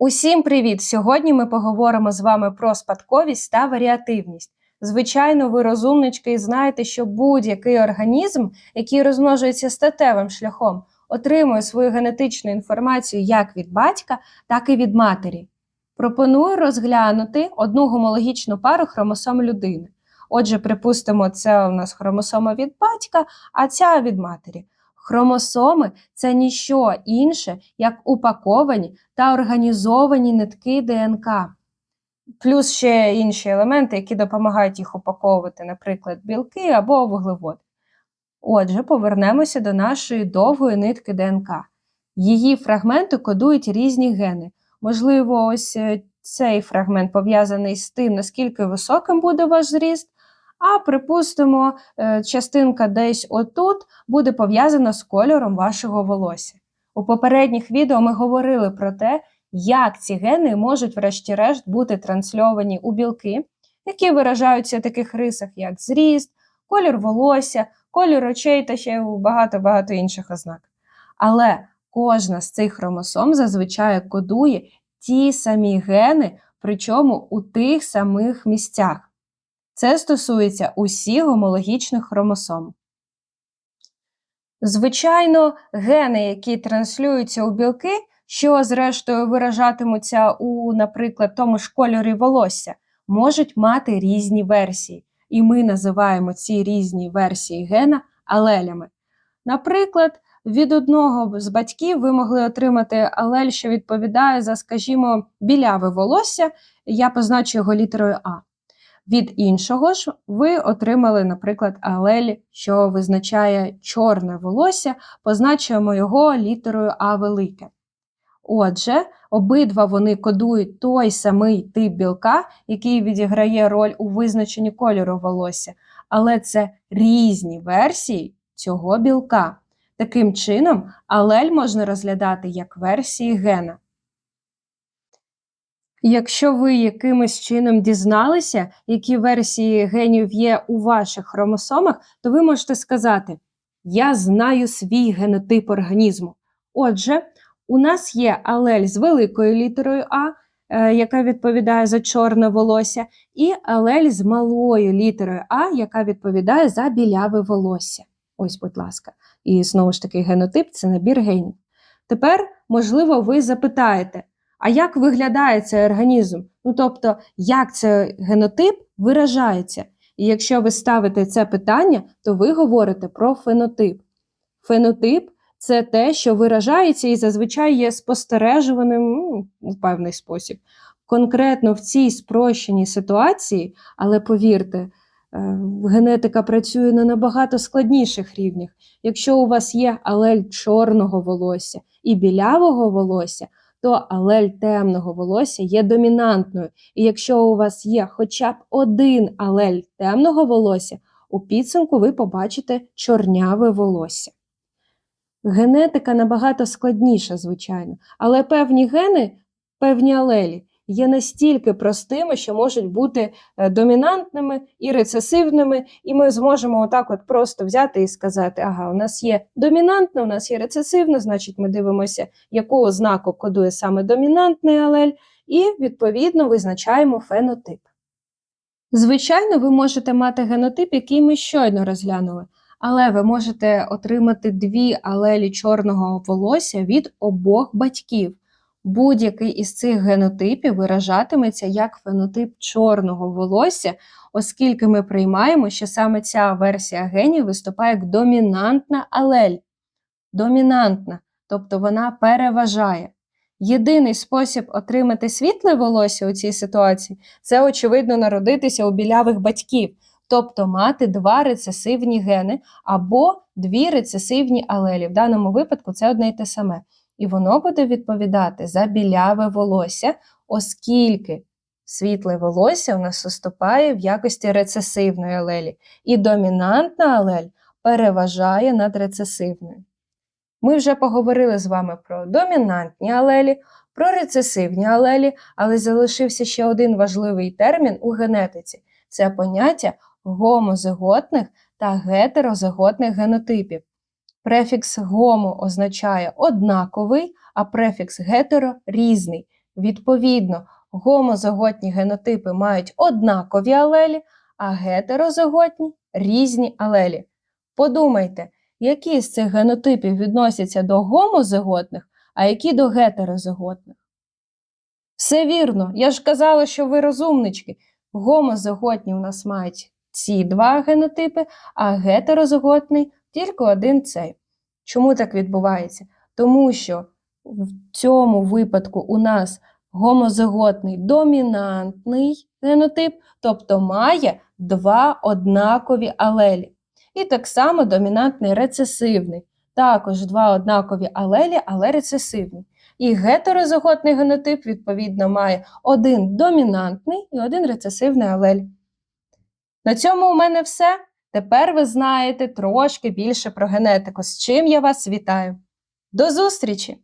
Усім привіт! Сьогодні ми поговоримо з вами про спадковість та варіативність. Звичайно, ви розумнички і знаєте, що будь-який організм, який розмножується статевим шляхом, отримує свою генетичну інформацію як від батька, так і від матері. Пропоную розглянути одну гомологічну пару хромосом людини. Отже, припустимо, це у нас хромосома від батька, а ця від матері. Хромосоми це ніщо інше, як упаковані та організовані нитки ДНК, плюс ще інші елементи, які допомагають їх упаковувати, наприклад, білки або вуглеводи. Отже, повернемося до нашої довгої нитки ДНК. Її фрагменти кодують різні гени. Можливо, ось е, цей фрагмент пов'язаний з тим, наскільки високим буде ваш зріст. А припустимо, е, частинка десь отут буде пов'язана з кольором вашого волосся. У попередніх відео ми говорили про те, як ці гени можуть, врешті-решт, бути трансльовані у білки, які виражаються в таких рисах, як зріст, колір волосся, колір очей та ще багато-багато інших ознак. Але кожна з цих хромосом зазвичай кодує ті самі гени, причому у тих самих місцях. Це стосується усіх гомологічних хромосом. Звичайно, гени, які транслюються у білки, що, зрештою, виражатимуться у, наприклад, тому ж кольорі волосся, можуть мати різні версії. І ми називаємо ці різні версії гена алелями. Наприклад, від одного з батьків ви могли отримати алель, що відповідає за, скажімо, біляве волосся, я позначу його літерою А. Від іншого ж ви отримали, наприклад, алель, що визначає чорне волосся, позначуємо його літерою А велике. Отже, обидва вони кодують той самий тип білка, який відіграє роль у визначенні кольору волосся, але це різні версії цього білка. Таким чином, алель можна розглядати як версії гена. Якщо ви якимось чином дізналися, які версії генів є у ваших хромосомах, то ви можете сказати: Я знаю свій генотип організму. Отже, у нас є алель з великою літерою А, е, яка відповідає за чорне волосся, і алель з малою літерою А, яка відповідає за біляве волосся. Ось, будь ласка. І знову ж таки, генотип це набір генів. Тепер, можливо, ви запитаєте. А як виглядає цей організм? Ну тобто, як цей генотип виражається? І якщо ви ставите це питання, то ви говорите про фенотип. Фенотип це те, що виражається і зазвичай є спостережуваним ну, в певний спосіб. Конкретно в цій спрощеній ситуації, але повірте, е, генетика працює на набагато складніших рівнях. Якщо у вас є алель чорного волосся і білявого волосся, то алель темного волосся є домінантною. І якщо у вас є хоча б один алель темного волосся, у підсумку ви побачите чорняве волосся. Генетика набагато складніша, звичайно, але певні гени, певні алелі є настільки простими, що можуть бути е, домінантними і рецесивними, і ми зможемо отак от просто взяти і сказати: ага, у нас є домінантне, у нас є рецесивне, значить, ми дивимося, яку ознаку кодує саме домінантний алель, і відповідно визначаємо фенотип. Звичайно, ви можете мати генотип, який ми щойно розглянули. Але ви можете отримати дві алелі чорного волосся від обох батьків. Будь-який із цих генотипів виражатиметься як фенотип чорного волосся, оскільки ми приймаємо, що саме ця версія генів виступає як домінантна алель. Домінантна, тобто вона переважає. Єдиний спосіб отримати світле волосся у цій ситуації це, очевидно, народитися у білявих батьків, тобто мати два рецесивні гени або дві рецесивні алелі. В даному випадку це одне й те саме і воно буде відповідати за біляве волосся, оскільки світле волосся у нас виступає в якості рецесивної алелі, і домінантна алель переважає над рецесивною. Ми вже поговорили з вами про домінантні алелі, про рецесивні алелі, але залишився ще один важливий термін у генетиці це поняття гомозиготних та гетерозиготних генотипів. Префікс гомо означає однаковий, а префікс гетеро різний. Відповідно, гомозиготні генотипи мають однакові алелі, а гетерозиготні різні алелі. Подумайте, які з цих генотипів відносяться до гомозиготних, а які до гетерозиготних. Все вірно, я ж казала, що ви розумнички. Гомозиготні у нас мають ці два генотипи, а гетерозиготний тільки один цей. Чому так відбувається? Тому що в цьому випадку у нас гомозиготний домінантний генотип, тобто має два однакові алелі. І так само домінантний рецесивний. Також два однакові алелі, але рецесивний. І гетерозиготний генотип, відповідно, має один домінантний і один рецесивний алель. На цьому у мене все. Тепер ви знаєте трошки більше про генетику, з чим я вас вітаю. До зустрічі!